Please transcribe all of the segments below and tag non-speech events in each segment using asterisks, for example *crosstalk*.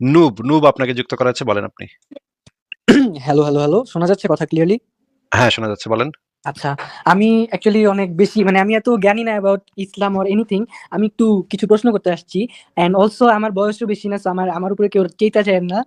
Noob, noob আপনাকে যুক্ত করা আছে বলেন আপনি। Hello, hello, hello. শোনা যাচ্ছে কথা ক্লিয়ারলি? হ্যাঁ, শোনা যাচ্ছে বলেন। আচ্ছা, আমি অ্যাকচুয়ালি অনেক বেশি মানে আমি এত জ্ঞানী না অ্যাবাউট ইসলাম অর এনিথিং। আমি একটু কিছু প্রশ্ন করতে আসছি। অ্যান্ড অলসো আমার বয়সও বেশি না। আমার আমার উপরে কেউ চেইতা চায় না।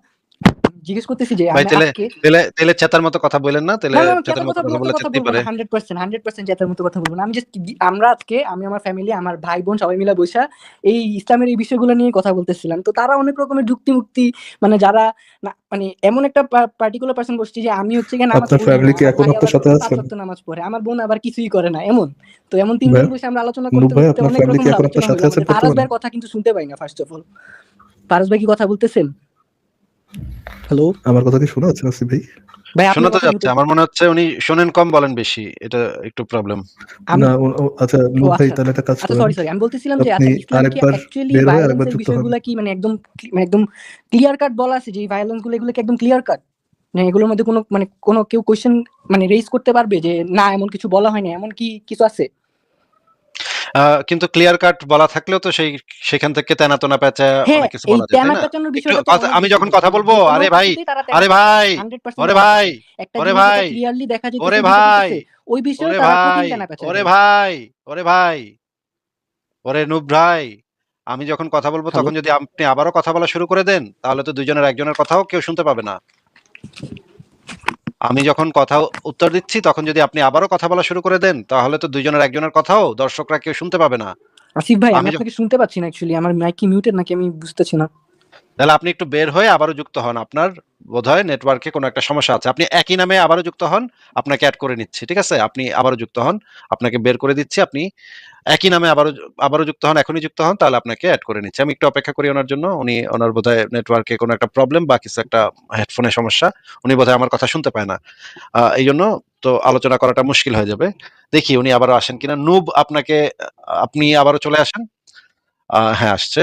জিজ্ঞেস করতেছি যে ভাই তেলে তেলে তেলে চেতার মতো কথা বইলেন না। তেলে না, চেতার মতো কথা চেতেই বলব পারে। 100% 100% চেতার মতো কথা বলব না। আমি জাস্ট আমরা আজকে আমি আমার ফ্যামিলি, আমার ভাই-বোন সবাই মিলে বইসা এই ইসলামের এই বিষয়গুলো নিয়ে কথা বলতেছিলাম। তো তারা অনেক রকমের যুক্তি-মুক্তি মানে যারা না মানে এমন একটা পার্টিকুলার পারসন বসছে যে আমি হচ্ছে গিয়ে নামাজ আপনার ফ্যামিলি কি এখন ভাই আপনার সাথে ৫ আছেন? নামাজ পড়ে। আমার বোন আবার কিছুই করে না। এমন। তো এমন ৩ ভাই, জন বসে আমরা আলোচনা করতে, ভাই করতে অনেক কি রকমের আলোচনা হলো। ভাইয়ের কথা কিন্তু শুনতে পাই না ফার্স্ট অফ অল। ফারাজ ভাই কি কথা বলতেছেন? হ্যালো? আমার কথা কি শোনা যাচ্ছে নাসিব ভাই? ভাই শোনা তো যাচ্ছে। আমার মনে হচ্ছে উনি শোনেন কম বলেন বেশি। এটা একটু প্রবলেম। আমি না আচ্ছা নুব ভাই আচ্ছা। তাহলে একটা কাজ করেন। Sorry, sorry. আমি বলতেছিলাম যে আপনি আচ্ছা আরেকবার বের হয়ে আরেকবার হন। বিষয়গুলা কি মানে একদম মানে একদম ক্লিয়ার কাট বলা আছে যে এই ভায়োলেন্সগুলো এগুলো কি একদম ক্লিয়ার কাট? না এগুলোর মধ্যে কোনো মানে কোনো কেউ কোয়েশ্চেন মানে রেইজ করতে পারবে যে না এমন কিছু বলা হয়নি। এমন কি কিছু আছে? আ কিন্তু ক্লিয়ার কাট বলা থাকলেও তো সেই সেখান থেকে তেনা-তোনা হ্যাঁ, অনেক কিছু এই বলা যায়, তাই তেনা না? পেঁচানোর একটু বিষয়টা তো কথা আমি যখন কথা বলব, যেকোনো আরে ভাই, কিছুতেই তারা তেনা আরে। ভাই, 100% ওরে ভাই। একটা ওরে জিনিস ভাই, ক্লিয়ারলি দেখা ওরে ভাই, ওই বিষয়ে ওরে তারা ভাই, প্রতিদিন পেঁচায় ওরে ভাই, ওরে ভাই, ওরে নুব ভাই, আমি যখন কথা বলব হ্যালো? তখন যদি আপনি আবারও কথা বলা শুরু করে দেন, তাহলে তো ২ জনের একজনের কথাও কেউ শুনতে পাবে না। আমি যখন কথা উত্তর দিচ্ছি তখন যদি আপনি আবারও কথা বলা শুরু করে দেন, তাহলে তো দুজনের একজনের কথাও দর্শকরা কেউ শুনতে পাবে না। আসিফ ভাই আমি আমি আপনাকে শুনতে পাচ্ছি না অ্যাকচুয়ালি। আমার মাইক কি মিউটেড নাকি আমি বুঝতেছি না। তাহলে আপনি একটু বের হয়ে আবারও যুক্ত হন। আপনার বোধহয় নেটওয়ার্কে কোনো একটা সমস্যা আছে। আপনি একই নামে আবারও যুক্ত হন। আপনাকে অ্যাড করে নিচ্ছি। ঠিক আছে? আপনি আবারও যুক্ত হন। আপনাকে বের করে দিচ্ছি। আপনি একই নামে আবারও আবারও যুক্ত হন। এখনই যুক্ত হন, তাহলে আপনাকে অ্যাড করে নিচ্ছি। আমি একটু অপেক্ষা করি ওনার জন্য। উনি, ওনার বোধহয় নেটওয়ার্কে কোনো একটা প্রবলেম বা কিছু একটা হেডফোনের সমস্যা। উনি বোধহয় আমার কথা শুনতে পায় না। এই জন্য তো আলোচনা করাটা মুশকিল হয়ে যাবে। দেখি উনি আবারও আসেন কিনা। নুব, আপনাকে, আপনি আবারও চলে আসেন। হ্যাঁ আসছে।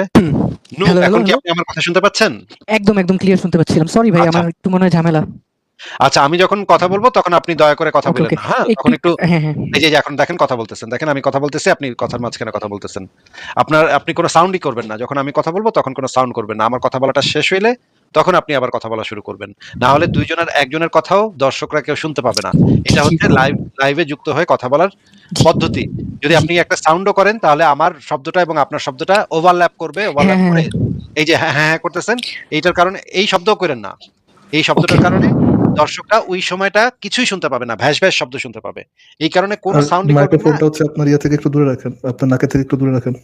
এখন কি আপনি আমার কথা শুনতে পাচ্ছেন? একদম, একদম ক্লিয়ার শুনতে পাচ্ছিলাম। সরি ভাই আচ্ছা। আমার একটু মনে হয় ঝামেলা। আচ্ছা আমি যখন কথা বলব তখন আপনি দয়া করে কথা বলবেন বলেন হ্যাঁ? এখন তখন একটু হ্যাঁ, হ্যাঁ। এই যে এখন দেখেন কথা বলতেছেন। দেখেন আমি কথা বলতেছি, আপনি কথার মাঝখানে কথা বলতেছেন। আপনার আপনি কোনো সাউন্ডই করবেন না। যখন আমি কথা বলব তখন কোনো সাউন্ড করবেন না। আমার কথা বলাটা শেষ হইলে তখন আপনি আবার কথা বলা শুরু করবেন। না হলে ২ জনের একজনের কথাও দর্শকরা কেউ শুনতে পাবে না। এটা হচ্ছে লাইভ লাইভে যুক্ত হয়ে কথা বলার। পদ্ধতি। যদি আপনি একটা সাউন্ডও করেন তাহলে আমার শব্দটা এবং আপনার শব্দটা ওভারল্যাপ করবে। ওভারল্যাপ হ্যাঁ, করে। এই যে হ্যাঁ, হ্যাঁ, হ্যাঁ করতেছেন এইটার কারণে এই শব্দও করেন না। এই শব্দটার কারণে দর্শকরা ওই সময়টা কিছুই শুনতে পাবে না। ভ্যাস, ভ্যাস শব্দ শুনতে পাবে। এই কারণে কোনো না। মাইক্রোফোনটা হচ্ছে আপনার ইয়ে থেকে একটু দূরে রাখেন। আপনার নাকের থেকে একটু দূরে রাখেন।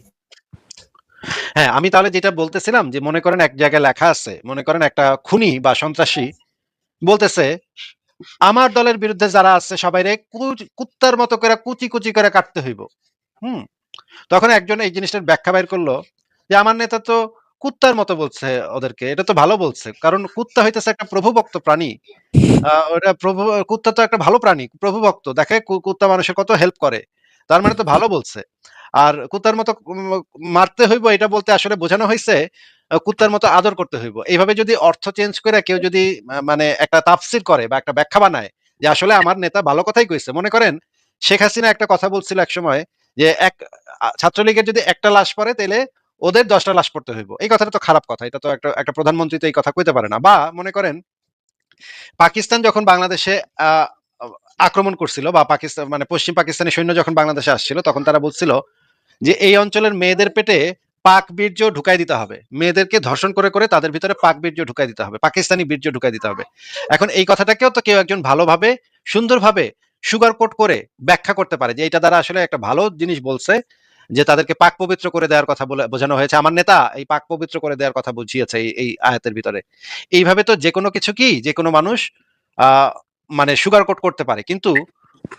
হ্যাঁ, আমি তাহলে যেটা বলতেছিলাম যে মনে করেন এক জায়গায় লেখা আছে। মনে করেন একটা খুনি বা সন্ত্রাসী বলতেছে, "আমার দলের বিরুদ্ধে যারা আছে সবাইরে কুত্তার মতো করে কুচি, কুচি করে কাটতে হইব।" হুম? তখন একজন এই জিনিসটার ব্যাখ্যা বাইর করল যে, "আমার নেতা তো কুত্তার মতো বলছে ওদেরকে। এটা তো ভালো বলছে। কারণ কুত্তা হইতেছে একটা প্রভুভক্ত প্রাণী। ওটা প্রভু কুত্তা তো একটা ভালো প্রাণী, প্রভুভক্ত। দেখে কুত্তা মানুষের কত হেল্প করে। তার মানে তো ভালো বলছে। আর কুত্তার মতো মারতে হইব এটা বলতে আসলে বোঝানো হয়েছে কুত্তার মতো আদর করতে হইব। এইভাবে যদি অর্থ চেঞ্জ করে কেউ যদি মানে একটা তাফসীর করে বা একটা ব্যাখ্যা বানায় যে আসলে আমার নেতা ভালো কথাই কইছে। মনে করেন শেখ হাসিনা একটা কথা বলছিল একসময় যে এক ছাত্রলীগের যদি একটা লাশ পড়ে তাহলে ওদের দশটা লাশ পড়তে হইব। এই কথাটা তো খারাপ কথা। এটা তো একটা একটা প্রধানমন্ত্রী তো এই কথা কইতে পারে না। বা মনে করেন পাকিস্তান যখন বাংলাদেশে আক্রমণ করছিল বা পাকিস্তান মানে পশ্চিম পাকিস্তানি সৈন্য যখন বাংলাদেশে আসছিল তখন তারা বলছিল যে এই অঞ্চলের মেয়েদের পেটে পাক বীর্য ঢুকাই দিতে হবে। মেয়েদেরকে ধর্ষণ করে, করে তাদের ভিতরে পাক বীর্য ঢুকাই দিতে হবে। পাকিস্তানি বীর্য ঢুকাই দিতে হবে। এখন এই কথাটাকেও তো কেউ একজন ভালোভাবে সুন্দরভাবে সুগার কোট করে ব্যাখ্যা করতে পারে যে এটা দ্বারা আসলে একটা ভালো জিনিস বলছে যে তাদেরকে পাক পবিত্র করে দেওয়ার কথা বলে বোঝানো হয়েছে। আমার নেতা এই পাক পবিত্র করে দেওয়ার কথা বুঝিয়েছে এই, এই আয়াতের ভিতরে। এইভাবে তো যেকোনো কিছু কি যেকোনো মানুষ আ মানে সুগার কোট করতে পারে। কিন্তু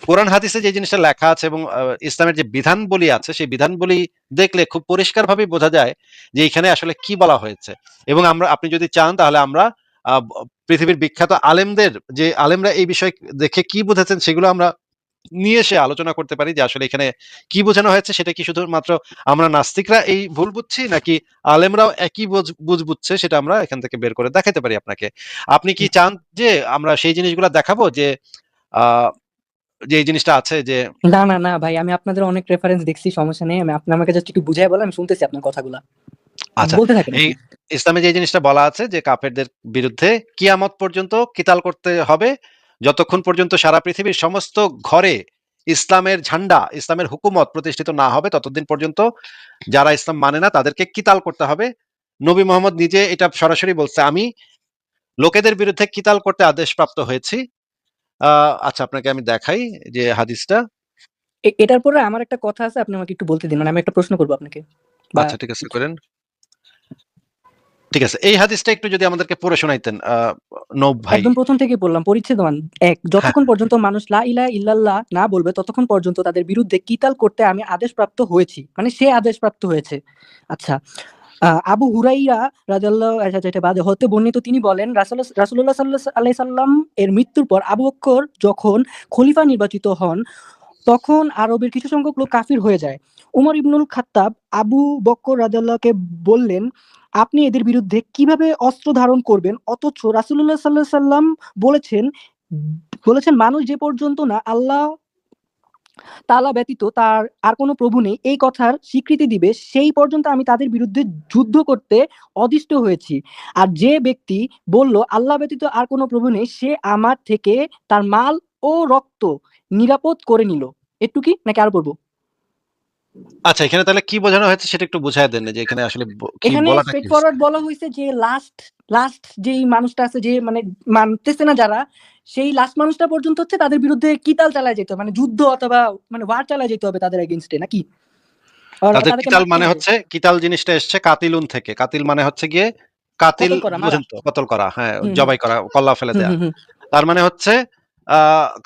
কোরআন হাদিসে যে জিনিসটা লেখা আছে এবং ইসলামের যে বিধানবলী আছে সেই বিধান বলি দেখলে খুব পরিষ্কারভাবেই বোঝা যায় যে এখানে আসলে কি বলা হয়েছে। এবং আমরা আপনি যদি চান তাহলে আমরা পৃথিবীর বিখ্যাত আলেমদের যে আলেমরা এই বিষয় দেখে কি বুঝেছেন সেগুলো আমরা নিয়ে এসে আলোচনা করতে পারি যে আসলে এখানে কি বোঝানো হয়েছে সেটা কি শুধুমাত্র আমরা নাস্তিকরা এই ভুল বুঝছি নাকি আলেমরাও একই বুঝ বুঝ বুঝছে সেটা আমরা এখান থেকে বের করে দেখাইতে পারি আপনাকে। আপনি কি চান যে আমরা সেই জিনিসগুলো দেখাবো যে আ যে এই জিনিসটা আছে যে না, না, না ভাই আমি আপনাদের অনেক রেফারেন্স দেখছি সমস্যা নেই। আমি আপনি আমাকে জাস্ট একটু বুঝায় বলেন আমি শুনতেছি আপনার কথাগুলা। আচ্ছা বলতে থাকেন এই ইসলামে যে জিনিসটা বলা আছে যে কাফেরদের বিরুদ্ধে কিয়ামত পর্যন্ত কিতাল করতে হবে যতক্ষণ পর্যন্ত সারা পৃথিবীর সমস্ত ঘরে ইসলামের ঝান্ডা ইসলামের হুকুমত প্রতিষ্ঠিত না হবে ততদিন পর্যন্ত যারা ইসলাম মানে না তাদেরকে কিতাল করতে হবে নবী মোহাম্মদ নিজে এটা সরাসরি বলছে আমি লোকেদের বিরুদ্ধে কিতাল করতে আদেশপ্রাপ্ত হয়েছি আচ্ছা আপনাকে আমি দেখাই যে হাদিসটা। এটার পরে আমার একটা কথা আছে আপনি আমাকে একটু বলতে দিন মানে আমি একটা প্রশ্ন করব আপনাকে। আচ্ছা ঠিক আছে করেন। ঠিক আছে এই হাদিসটা একটু যদি আমাদেরকে পড়ে শোনাইতেন নব ভাই। একদম প্রথম থেকে বললাম পরিচ্ছেদ এক যতক্ষণ পর্যন্ত মানুষ লা ইলা ইল্লাল্লাহ না বলবে ততক্ষণ পর্যন্ত তাদের বিরুদ্ধে কিতাল করতে আমি আদেশপ্রাপ্ত হয়েছি মানে সে আদেশপ্রাপ্ত হয়েছে। আচ্ছা আবু হুরাইরা রাজাল্লাহ বাদে হতে বর্ণিত তিনি বলেন, রাসুল রাসুল্লাহ সাল্লাহ আলাই সাল্লাম এর মৃত্যুর পর আবু বক্কর যখন খলিফা নির্বাচিত হন, তখন আরবের কিছু সংখ্যক লোক কাফির হয়ে যায়। উমর ইবনুল খাত্তাব আবু বক্কর রাজাল্লাহকে বললেন, আপনি এদের বিরুদ্ধে কীভাবে অস্ত্র ধারণ করবেন? অথচ রাসুল্লাহ সাল্লাহ সাল্লাম বলেছেন বলেছেন মানুষ যে পর্যন্ত না, আল্লাহ তালা ব্যতীত তার আর কোনো প্রভু নেই। এই কথার স্বীকৃতি দিবে, সেই পর্যন্ত আমি তাদের বিরুদ্ধে যুদ্ধ করতে অদিষ্ট হয়েছি। আর যে ব্যক্তি বলল, আল্লাহ ব্যতীত আর কোনো প্রভু নেই সে আমার থেকে তার মাল ও রক্ত নিরাপদ করে নিল। একটু কি? নাকি আর বলব আচ্ছা এখানে তাহলে কি বোঝানো হয়েছে সেটা একটু বুঝাই দেন যে এখানে আসলে কি এখানে বলাটা স্ট্রেট ফরওয়ার্ড বলা হয়েছে যে লাস্ট লাস্ট যেই মানুষটা আছে যে মানে মানতেছে না যারা সেই লাস্ট মানুষটা পর্যন্ত হচ্ছে তাদের বিরুদ্ধে কিতাল চালায় যেতে হবে মানে যুদ্ধ অথবা মানে ওয়ার চালায় যেতে হবে তাদের এগেনস্টে নাকি তাদের কিতাল মানে। হচ্ছে কিতাল জিনিসটা এসছে কাতিলুন থেকে কাতিল মানে হচ্ছে গিয়ে কাতিল কতল করা, মারা। বুঝেন তো কতল করা হ্যাঁ। জবাই করা কল্লা ফেলে দেয়া। তার মানে হচ্ছে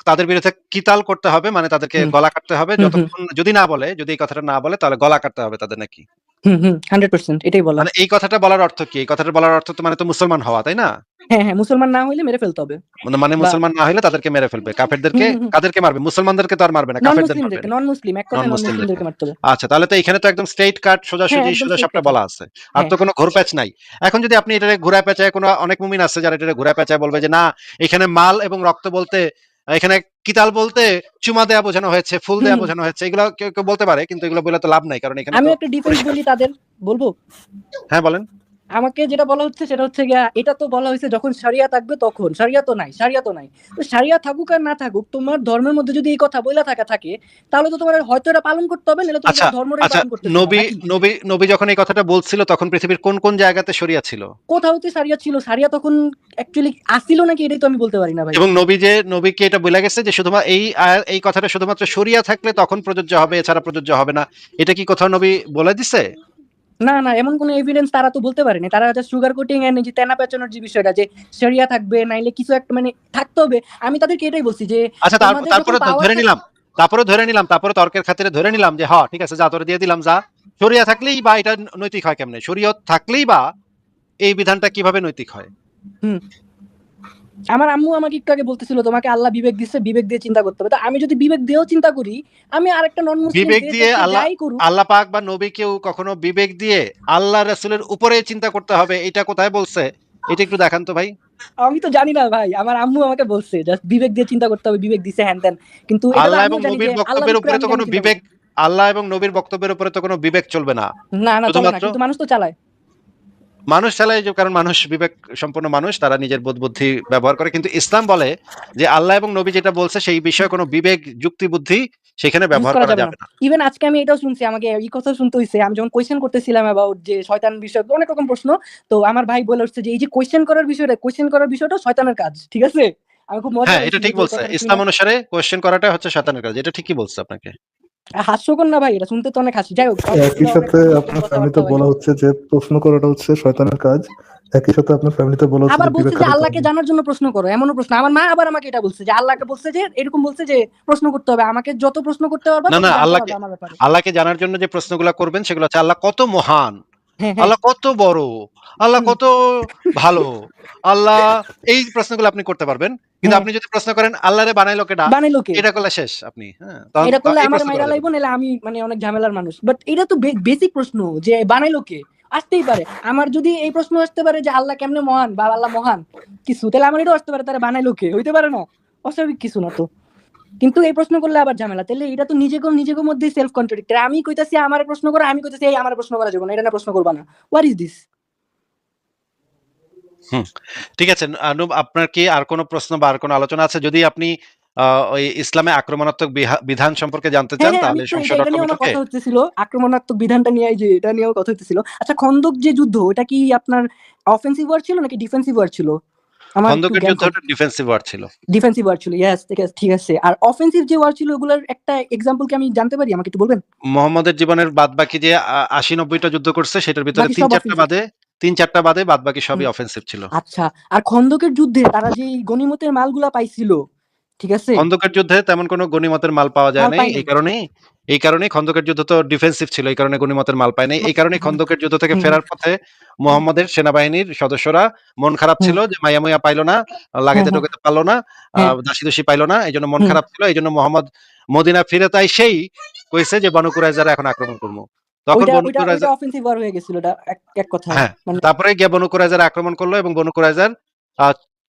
তাদের বিরুদ্ধে কিতাল করতে হবে মানে তাদেরকে গলা কাটতে হবে। যতক্ষণ যদি না বলে যদি এই কথাটা না বলে তাহলে গলা কাটতে হবে তাদের নাকি? হুম হুম হান্ড্রেড পার্সেন্ট এটাই বলা মানে এই কথাটা বলার অর্থ কি? এই কথাটা বলার অর্থ তো মানে তো মুসলমান হওয়া তাই না? হ্যাঁ হ্যাঁ মুসলমান না হইলে মেরে ফেলতে হবে। মানে মানে মুসলমান না হলে তাদেরকে মেরে ফেলবে। কাফেরদেরকে। কাদেরকে মারবে? মুসলমানদেরকে তো আর মারবে না নন কাফেরদের মারবে নন মুসলিম এক কথায় নন মুসলিমদেরকে মারতে হবে। আচ্ছা তাহলে তো এখানে তো একদম স্ট্রেট কাট সোজা straight সাপটা বলা আছে। আর তো হ্যাঁ। কোনো ঘোর প্যাচ নাই। এখন যদি আপনি এটা ঘুরা কোনো অনেক মুমিন আছে যারা এটা ঘুরা পেঁচায় বলবে যে না এখানে মাল এবং রক্ত বলতে এখানে কিতাল বলতে চুমা দেয়া বোঝানো হয়েছে ফুল দেয়া বোঝানো হয়েছে এগুলো কেউ কেউ বলতে পারে কিন্তু এগুলো বলে তো লাভ নাই কারণ এখানে আমি একটা ডিফেন্স বলি তাদের বলব? হ্যাঁ বলেন। আমাকে যেটা বলা হচ্ছে সেটা হচ্ছে গিয়া এটা তো বলা হয়েছে যখন সারিয়া থাকবে তখন। সারিয়া তো নাই সারিয়া তো নাই। তো সারিয়া থাকুক আর না থাকুক তোমার ধর্মের মধ্যে যদি এই কথা বইলা থাকা থাকে তাহলে তো তোমার হয়তো এটা পালন করতে হবে নাহলে আচ্ছা, তোমার আচ্ছা পালন করতে নবী নবী নবী যখন এই কথাটা বলছিল তখন পৃথিবীর কোন কোন জায়গাতে শরিয়া ছিল? কোথাও তো সারিয়া ছিল সারিয়া তখন অ্যাকচুয়ালি আসিল নাকি এটাই তো আমি বলতে পারি না ভাই। এবং নবী যে নবীকে এটা বলে গেছে যে শুধুমাত্র এই এই কথাটা শুধুমাত্র শরিয়া থাকলে তখন প্রযোজ্য হবে এছাড়া প্রযোজ্য হবে না। এটা কি কোথাও নবী বলে দিছে? না না এমন কোনো এভিডেন্স তারা তো বলতে পারেনি। তারা হচ্ছে সুগার কোটিং এর যে তেনা পেঁচানোর যে বিষয়টা যে সেরিয়া থাকবে নাইলে কিছু একটা মানে থাকতে হবে। আমি তাদেরকে এটাই বলছি যে আচ্ছা তার- তারপরে ধরে নিলাম তারপরে ধরে নিলাম তারপরে তর্কের খাতিরে ধরে নিলাম যে হ্যাঁ ঠিক আছে যা তোরে দিয়ে দিলাম যা। শরিয়া থাকলেই বা এটা নৈতিক হয় কেমনে? শরীয়ত থাকলেই বা এই বিধানটা কীভাবে নৈতিক হয়? আমার আম্মু আমাকে একটু আগে বলতেছিল তোমাকে আল্লাহ বিবেক দিচ্ছে বিবেক দিয়ে চিন্তা করতে হবে। তা আমি যদি বিবেক দিয়েও চিন্তা করি আমি আরেকটা নন মুসলিম বিবেক দিয়ে আল্লাহ- আল্লাহ পাক বা নবীকেও কখনো বিবেক দিয়ে আল্লাহ রাসূলের উপরে চিন্তা করতে হবে এটা কোথায় বলছে? এটা একটু দেখান তো ভাই। আমি তো জানি না ভাই আমার আম্মু আমাকে বলছে জাস্ট বিবেক দিয়ে চিন্তা করতে হবে বিবেক দিছে হ্যান ত্যান কিন্তু আল্লাহ এবং নবীর বক্তব্যের উপরে তো কোনো বিবেক আল্লাহ এবং নবীর বক্তব্যের উপরে তো কোনো বিবেক চলবে না। না না কিন্তু মানুষ তো চালায়। মানুষ চালায় যে কারণ মানুষ বিবেক সম্পন্ন মানুষ তারা নিজের বোধ বুদ্ধি ব্যবহার করে। কিন্তু ইসলাম বলে যে আল্লাহ এবং নবী যেটা বলছে সেই বিষয়ে কোনো বিবেক যুক্তি বুদ্ধি সেখানে ব্যবহার করা যাবে না। ইভেন আজকে আমি এটাও শুনছি আমাকে এই কথা শুনতে হইছে। আমি যখন কোয়েশ্চেন করতেছিলাম অ্যাবাউট যে শয়তান বিষয় অনেক রকম প্রশ্ন তো আমার ভাই বলে উঠছে যে এই যে কোয়েশ্চেন করার বিষয়টা কোয়েশ্চেন করার বিষয়টা শয়তানের কাজ ঠিক আছে? আমি খুব মজা হ্যাঁ এটা ঠিক বলছে। ইসলাম অনুসারে কোয়েশ্চেন করাটা হচ্ছে শয়তানের কাজ এটা ঠিকই বলছে আপনাকে। হাস্যকর না ভাই? এটা শুনতে তো অনেক হাসি। যাই হোক একই সাথে আপনার ফ্যামিলিতে বলা হচ্ছে যে প্রশ্ন করাটা হচ্ছে শয়তানের কাজ। একই সাথে আপনার ফ্যামিলিতে বলা হচ্ছে আবার বলছে যে আল্লাহকে জানার জন্য প্রশ্ন করো। এমনও প্রশ্ন। আমার মা আবার আমাকে এটা বলছে যে আল্লাহকে বলছে যে এরকম বলছে যে প্রশ্ন করতে হবে। আমাকে যত প্রশ্ন করতে পারবে না, না, আল্লাহকে- আল্লাহকে জানার জন্য যে প্রশ্নগুলো করবেন সেগুলো হচ্ছে আল্লাহ কত মহান। হ্যাঁ হ্যাঁ। আল্লাহ কত বড় আল্লাহ হুম। কত ভালো। আল্লাহ এই প্রশ্নগুলো আপনি করতে পারবেন। কিন্তু হ্যাঁ। আপনি যদি প্রশ্ন করেন আল্লাহরে বানাইলো কেডা? বানাইলো কে? এটা করলে শেষ আপনি হ্যাঁ। তখন- এটা করলে এই আমার প্রশ্ন মাইরা করা লাইবো আমি মানে অনেক ঝামেলার মানুষ। বাট এটা তো বেসিক প্রশ্ন যে বানাইলো কে? আসতেই পারে। আমার যদি এই প্রশ্ন আসতে পারে যে আল্লাহ কেমনে মহান বা আল্লাহ মহান কিছু। তাহলে আমার এটাও আসতে পারে তারা বানাইলো কে? হইতে পারে না। অস্বাভাবিক কিছু না তো। কিন্তু এই প্রশ্ন করলে আবার ঝামেলা। তাহলে এটা তো নিজেকে নিজেকে মধ্যে সেলফ কন্ট্রাডিক্টর আমি কইতাছি আমার প্রশ্ন করা আমি কইতাছি এই আমার প্রশ্ন করা যাবে না এটা না প্রশ্ন করবা না। হোয়াট ইজ দিস ঠিক আছে। আনুব আপনার কি আর কোনো প্রশ্ন বা আর কোনো আলোচনা আছে? যদি আপনি ওই ইসলামে আক্রমণাত্মক বিধান সম্পর্কে জানতে হ্যাঁ চান হ্যাঁ তাহলে তো এটা সংসদ এটা কথা হচ্ছিল আক্রমণাত্মক বিধানটা নিয়ে এই যে এটা নিয়েও কথা হচ্ছিল আচ্ছা খন্দক যে যুদ্ধ ওটা কি আপনার অফেন্সিভ ওয়ার ছিল নাকি ডিফেন্সিভ ওয়ার ছিল? খন্দকের যুদ্ধটা ডিফেন্সিভ ওয়ার ছিল। ডিফেন্সিভ ওয়ার ছিল। ইয়েস ঠিক আছে ঠিক আছে। আর অফেন্সিভ যে ওয়ার ছিল ওগুলোর একটা এক্সাম্পল কি আমি জানতে পারি? আমাকে একটু বলবেন? মোহাম্মদের জীবনের বাদ বাকি যে আশি নব্বইটা যুদ্ধ করছে সেটার ভিতরে তিন চারটা বাদে তিন চারটা বাদে বাদ বাকি সবই অফেন্সিভ ছিল। আচ্ছা আর খন্দকের যুদ্ধে তারা যে গনিমতের মালগুলা পাইছিল ঠিক আছে? খন্দকের যুদ্ধে তেমন কোনো গণিমতের মাল পাওয়া যায় নাই। এই কারণেই। এই কারণেই খন্দকের যুদ্ধ তো ডিফেন্সিভ ছিল এই কারণে গণিমতের মাল পায় নাই। এই কারণে খন্দকের যুদ্ধ থেকে ফেরার পথে মোহাম্মদের সেনাবাহিনীর সদস্যরা মন খারাপ ছিল যে মায়া মুয়া পাইলো না লাগাইতে হুম। ঢোকাতে পারল না। দাসী দোষী পাইলো না এই জন্য মন খারাপ ছিল এই জন্য মোহাম্মদ মদিনা ফিরে তাই সেই কইছে যে বনু কুরাইজারা এখন আক্রমণ করব। তখন ওইটা বনু কুরাইজা অফেন্সিভ ওয়ার হয়ে গেছিল এটা এক এক কথা হ্যাঁ মানে তারপরে গিয়ে বনু কুরাইজার আক্রমণ করল এবং বনু কুরাইজার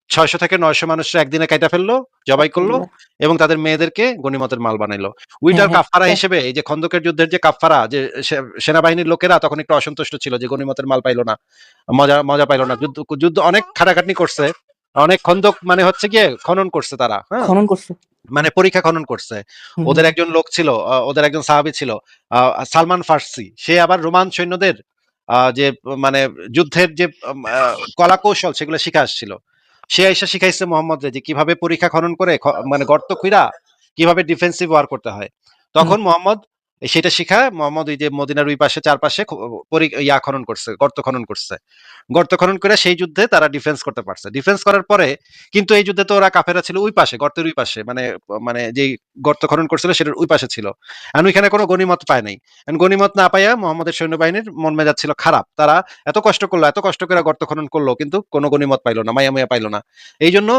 ছয়শো থেকে নয়শো মানুষরা একদিনে কাইটা ফেলল জবাই করল এবং তাদের মেয়েদেরকে গনিমতের মাল বানাইলো। উইটার কাফারা। হিসেবে এই যে খন্দকের যুদ্ধের যে কাফারা যে সেনাবাহিনীর লোকেরা তখন একটু অসন্তুষ্ট ছিল যে গনিমতের মাল পাইলো না মজা মজা পাইলো না। যুদ্ধ যুদ্ধ অনেক খাটাখাটনি করছে অনেক খন্দক মানে হচ্ছে গিয়ে খনন করছে তারা হ্যাঁ? খনন করছে। মানে পরীক্ষা খনন করছে। ওদের একজন লোক ছিল ওদের একজন সাহাবী ছিল আহ, সালমান ফার্সি। সে আবার রোমান সৈন্যদের আহ, যে মানে যুদ্ধের যে কলা কৌশল সেগুলো শিখে আসছিল। সে আইসা শিখাইছে মোহাম্মদ যে কীভাবে পরীক্ষা খনন করে মানে গর্ত খুঁড়া কীভাবে ডিফেন্সিভ ওয়ার করতে হয়। তখন মোহাম্মদ সেটা শিখা মোহাম্মদ ওই যে মদিনার ওই পাশে চারপাশে ইয়া খনন করছে, গর্ত খনন করছে। গর্ত খনন করে সেই যুদ্ধে তারা ডিফেন্স করতে পারছে। ডিফেন্স করার পরে কিন্তু এই যুদ্ধে তো ওরা কাফেরা ছিল ওই পাশে, গর্তের ওই পাশে মানে মানে যেই গর্ত খনন করছিল সেটার ওই পাশে ছিল। আর ওইখানে কোনো গনিমত পায় নাই। গনিমত না পাইয়া মোহাম্মদের সৈন্যবাহিনীর মন মেজাজ ছিল খারাপ। তারা এত কষ্ট করল, এত কষ্ট করে গর্ত খনন করল, কিন্তু কোনো গনিমত পাইলো না মাইয়া মাইয়া পাইলো না। এই জন্য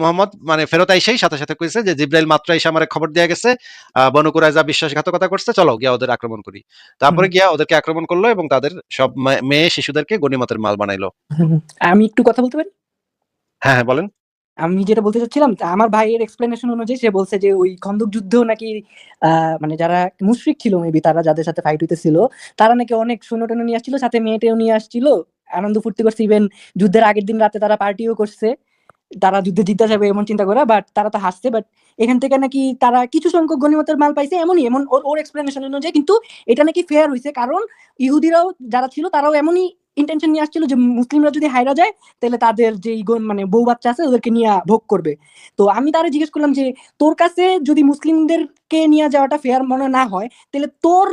মোহাম্মদ মানে ফেরত আইসেই সাথে সাথে কইছে যে জিব্রাইল মাত্র এসে আমার খবর দেয়া গেছে। আহ, বনু কুরাইজা বিশ্বাসঘাতকতা করছে চলো গিয়া ওদের আক্রমণ করি। তারপরে গিয়া ওদেরকে আক্রমণ করল এবং তাদের সব মেয়ে শিশুদেরকে গনিমতের মাল বানাইলো। আমি একটু কথা বলতে পারি? হ্যাঁ হ্যাঁ বলেন। আমি যেটা বলতে চাচ্ছিলাম আমার ভাইয়ের এক্সপ্লেনেশন অনুযায়ী সে বলছে যে ওই খন্দক যুদ্ধেও নাকি আহ, মানে যারা মুশরিক ছিল মেবি তারা যাদের সাথে ফাইট হইতেছিল তারা নাকি অনেক সৈন্য টৈন্য নিয়ে আসছিল সাথে মেয়েটেও নিয়ে আসছিল। আনন্দ ফুর্তি করছে ইভেন যুদ্ধের আগের দিন রাতে তারা পার্টিও করছে। তারা যুদ্ধে জিতে যাবে এমন চিন্তা করে বাট তারা তো হাসছে বাট এখান থেকে নাকি তারা কিছু সংখ্যক গণিমতের মাল পাইছে এমনই, এমন ওর- এক্সপ্লেনেশন অনুযায়ী, কিন্তু এটা নাকি ফেয়ার হয়েছে কারণ ইহুদিরাও যারা ছিল তারাও এমনই ইন্টেনশন নিয়ে আসছিল যে মুসলিমরা যদি হাইরা যায়, তাহলে তাদের যে মানে বউ বাচ্চা আছে ওদেরকে নিয়ে ভোগ করবে। তো আমি তারা জিজ্ঞেস করলাম যে, তোর কাছে যদি মুসলিমদেরকে নিয়ে যাওয়াটা ফেয়ার মনে না হয়, তাহলে তোর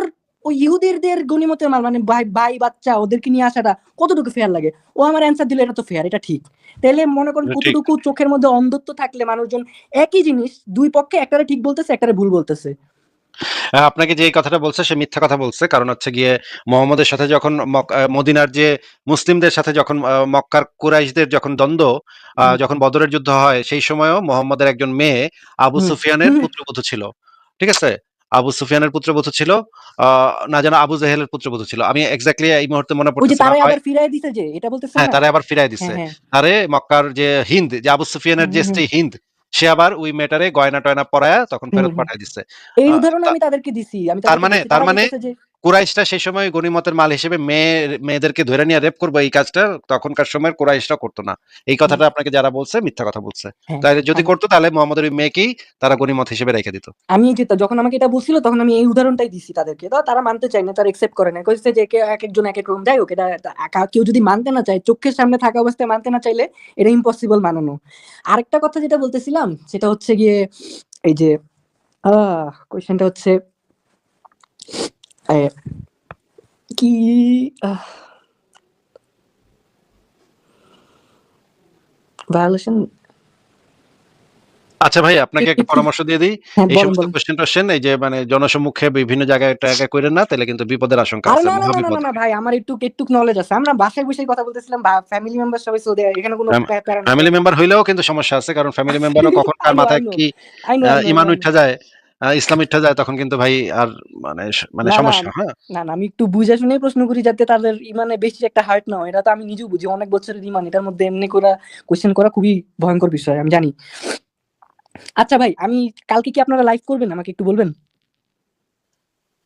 ওই ইহুদিরদের গণিমতের মাল মানে ভাই ভাই বাচ্চা ওদেরকে নিয়ে আসাটা কতটুকু ফেয়ার লাগে? ও আমার অ্যান্সার দিল এটা তো ফেয়ার এটা ঠিক। তাহলে মনে করেন কতটুকু চোখের মধ্যে অন্ধত্ব থাকলে মানুষজন একই জিনিস দুই পক্ষে একটারে ঠিক বলতেছে একটারে ভুল বলতেছে। আপনাকে যে কথাটা বলছে সে মিথ্যা কথা বলছে। কারণ হচ্ছে গিয়ে মোহাম্মদের সাথে যখন মদিনার যে মুসলিমদের সাথে যখন মক্কার কুরাইশদের যখন দ্বন্দ্ব যখন বদরের যুদ্ধ হয় সেই সময়ও মোহাম্মদের একজন মেয়ে আবু সুফিয়ানের। পুত্রবধূ ছিল। ঠিক আছে? আবু সুফিয়ানের পুত্রবধূ ছিল না যেন আবু জেহেলের পুত্রবধূ ছিল। আমি এক্স্যাক্টলি এই মুহূর্তে মনে পড়ছে হয়- আবার ফিরায় দিতে যে এটা বলতেছে হ্যাঁ তারে তারা আবার ফিরায় দিছে। হ্যাঁ হ্যাঁ। আরে মক্কার যে হিন্দ যে আবু সুফিয়ানের যে স্ত্রী হিন্দ সে আবার ওই মেটারে গয়না টয়না পরায়া তখন ফেরত পাঠায় দিছে। এই উদাহরণ আমি তাদেরকে দিছি। আমি তার মানে- তার মানে কুরাইশটা সেই সময় গনিমতের মাল হিসেবে মেয়ে মেয়েদেরকে ধরে নিয়ে রেপ করব এই কাজটা তখনকার সময় কুরাইশটা করতো না। এই কথাটা আপনাকে যারা বলছে মিথ্যা কথা বলছে। হ্যাঁ, তাই যদি করতো তাহলে মোহাম্মদের ওই মেয়েকেই তারা গনিমত হিসেবে রেখে দিত। আমি যে যখন আমাকে এটা বলছিল তখন আমি এই উদাহরণটাই দিছি তাদেরকে। তো তারা মানতে চায় না তারা একসেপ্ট করে না। কইছে যে কে এক একজন এক এক রকম যাই ওকে কেউ যদি মানতে না চায় চোখের সামনে থাকা অবস্থায় মানতে না চাইলে এটা ইম্পসিবল মানানো। আরেকটা কথা যেটা বলতেছিলাম সেটা হচ্ছে গিয়ে এই যে আহ কোয়েশ্চেনটা হচ্ছে এ, কি ভায়োলেশন আচ্ছা ভাই আপনাকে *laughs* একটা পরামর্শ দিয়ে দিই। হ্যাঁ এই বলেন সমস্ত বলেন। কোশ্চেন টোশ্চেন এই যে মানে জনসম্মুখে বিভিন্ন জায়গায় টাকা করেন না তাহলে কিন্তু বিপদের আশঙ্কা আরে আছে না না না না মহাবিপদ না, না ভাই আমার একটু একটু নলেজ আছে। আমরা বাসায় বসে কথা বলতেছিলাম ফ্যামিলি মেম্বার সবাই সৌদি আরব, এখানে কোনো Fam- প্যারা নাই। ফ্যামিলি মেম্বার হইলেও কিন্তু সমস্যা আছে কারণ ফ্যামিলি মেম্বারও *laughs* কখন কার মাথায় কি আহ, ইমান. উঠা যায়। আহ, ইসলাম উঠা যায় তখন কিন্তু ভাই আর মানে স- মানে না, না, সমস্যা হ্যাঁ? না না আমি একটু বুঝে শুনে প্রশ্ন করি যাতে তাদের ইমানে বেশি একটা হার্ট না হয়। এটা তো আমি নিজেও বুঝি অনেক বছরের ইমান এটার মধ্যে এমনি করা কোয়েশ্চেন করা খুবই ভয়ঙ্কর বিষয় আমি জানি। আচ্ছা ভাই আমি কালকে কি আপনারা লাইভ করবেন? আমাকে একটু বলবেন?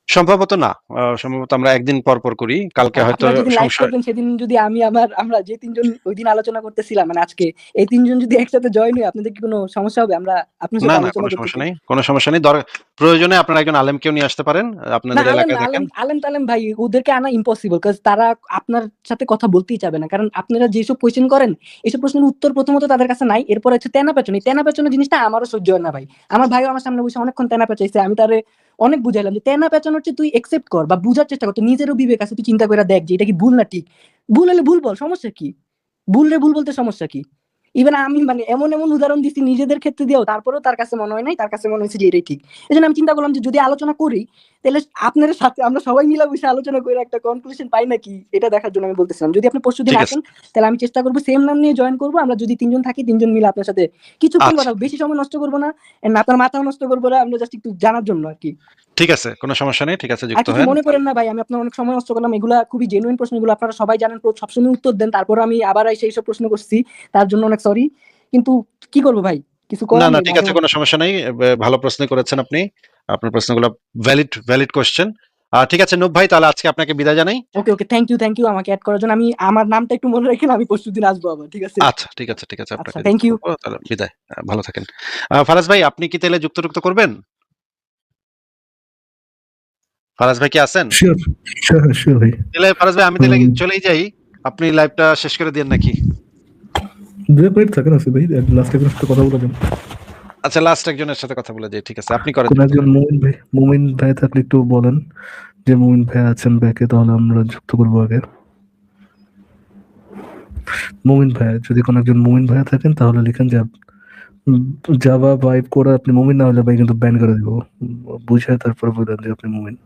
সম্ভবত না সম্ভবত আমরা একদিন পর, পর করি। কালকে হয়তো সেদিন যদি আমি আমার আমরা যে ৩ জন ঐদিন আলোচনা করতেছিলাম মানে আজকে এই তিনজন যদি একসাথে জয়েন হই আপনাদের কি কোনো সমস্যা হবে? আমরা আপনার না, না কোনো সমস্যা। নেই। কোনো সমস্যা নেই। প্রয়োজনে আপনারা একজন আলেমকেও নিয়ে আসতে পারেন। আপনাদের এলাকায় না, আলেম দেখেন। আলেম-টালেম ভাই ওদেরকে আনা ইম্পসিবল কজ তারা আপনার সাথে কথা বলতেই চাবে না। কারণ আপনারা যেসব কোয়েশ্চেন করেন এইসব প্রশ্নের উত্তর প্রথমত তাদের কাছে নাই। এরপর হচ্ছে তেনা পেঁচানো। এই তেনা পেঁচানো জিনিসটা আমারও সহ্য হয় না ভাই। আমার ভাইও আমার সামনে বসে অনেকক্ষণ তেনা পেঁচাইছে। আমি তারে অনেক বুঝাইলাম যে তেনা পেঁচানো হচ্ছে তুই একসেপ্ট কর বা বুঝার চেষ্টা কর। তুই নিজেরও বিবেক আছে, তুই চিন্তা করে দেখ যে এটা কি ভুল না ঠিক। ভুল হলে ভুল বল, সমস্যা কি? ভুল রে ভুল বলতে সমস্যা কি? ইভেন আমি মানে এমন, এমন উদাহরণ দিছি নিজেদের ক্ষেত্রে দিয়েও তারপরেও তার কাছে মনে হয় নাই। তার কাছে মনে হয়েছে যে এটাই ঠিক। এজন্য আমি চিন্তা করলাম যে যদি আলোচনা করি তাহলে আপনাদের সাথে আমরা সবাই মিলে বসে আলোচনা করে একটা কনক্লুশন পাই নাকি এটা দেখার জন্য আমি বলতেছিলাম। যদি আপনি পরশুদিন ঠিক আছে। আসেন তাহলে আমি চেষ্টা করব সেম নাম নিয়ে জয়েন করব। আমরা যদি তিনজন থাকি তিনজন মিলে আপনার সাথে কিছুক্ষণ আচ্ছা। কথা বেশি সময় নষ্ট করব না। আপনার মাথাও নষ্ট করব না। আমরা জাস্ট একটু জানার জন্য আরকি। ঠিক আছে। কোনো সমস্যা নেই। ঠিক আছে যুক্ত কিছু হেন। মনে করেন না ভাই আমি আপনার অনেক সময় নষ্ট করলাম। এগুলা খুবই জেনুইন প্রশ্ন এগুলো আপনারা সবাই জানেন সবসময় উত্তর দেন। তারপরও আমি আবার এসে এইসব প্রশ্ন করছি। তার জন্য অনেক সরি। কিন্তু কি করব ভাই? কিছু না, না। ঠিক আছে কোনো সমস্যা নেই। ভালো প্রশ্নই করেছেন আপনি। আপনার প্রশ্নগুলো ভ্যালিড, ভ্যালিড কোয়েশ্চেন। আ ঠিক আছে নূপ ভাই তাহলে আজকে আপনাকে বিদায় জানাই। Okay, okay. Thank you, thank you আমাকে অ্যাড করার জন্য। আমি আমার নামটা একটু মনে রাখেন আমি পরশুদিন আসব আবার। ঠিক আছে? আচ্ছা ঠিক আছে, ঠিক আছে। আচ্ছা আপনাকে থ্যাংক ইউ। তাহলে বিদায়। ভালো থাকেন। ফারাজ ভাই আপনি কি তাহলে যুক্ত-টুক্ত করবেন? ফারাজ ভাই কি আছেন? ভাই। তাহলে ফারাজ ভাই আমি হুম। চলেই যাই। আপনি লাইভটা শেষ করে নাকি? ২ এক মিনিট থাকেন ভাই। লাস্ট একজনের সাথে কথা বলে দেন। আচ্ছা লাস্ট একজনের সাথে কথা বলে যাই। ঠিক আছে। আপনি করেন। একজন মুমিন ভাই মুমিন ভাই থাকলে একটু বলেন যে মুমিন ভাই আছেন ব্যাকে তাহলে আমরা যুক্ত করব আগে। মুমিন ভাই যদি কোন একজন মুমিন ভাইয়া থাকেন তাহলে লিখেন যে জাভা ভাইব করে আপনি মুমিন না হলে ভাই কিন্তু ব্যান করে দিব। বুঝে তারপর বলেন যে আপনি মুমিন।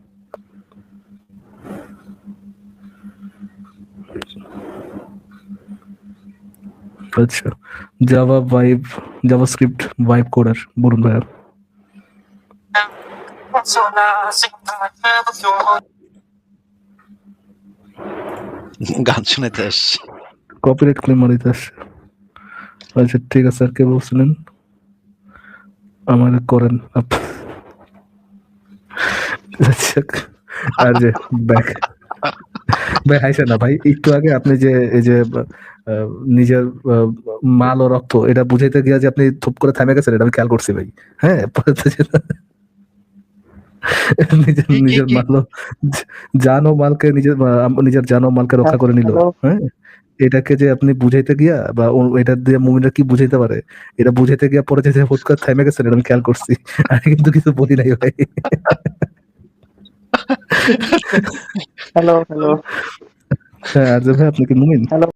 আচ্ছা। Java vibe JavaScript vibe coder বলুন ভাইয়া। গান শুনাইতে আসছি। কপিরাইট ক্লেম মারিতে আসছে। আচ্ছা ঠিক আছে আর কে বলছিলেন? আমারে করেন আচ্ছা আর যে ব্যাক ভাই হাইসেন না ভাই একটু আগে আপনি যে এই যে নিজের মাল ও রক্ত এটা বুঝাইতে গিয়া যে আপনি থুপ করে থামে গেছেন এটা আমি খেয়াল করছি ভাই। হ্যাঁ? পরে নিজের নিজের মাল জান ও মালকে নিজের নিজের জান ও মালকে রক্ষা করে নিল। হ্যাঁ? এটাকে যে আপনি বুঝাইতে গিয়া বা এটা দিয়ে মুমিনরা কি বুঝাইতে পারে? এটা বুঝাইতে গিয়া পরে যে হুট করে থাইমে গেছেন এটা আমি খেয়াল করছি। আমি কিন্তু কিছু বলি নাই ভাই। *laughs* Hello, hello. হ্যাঁ, আরজে ভাই আপনি কি মুমিন? হ্যালো।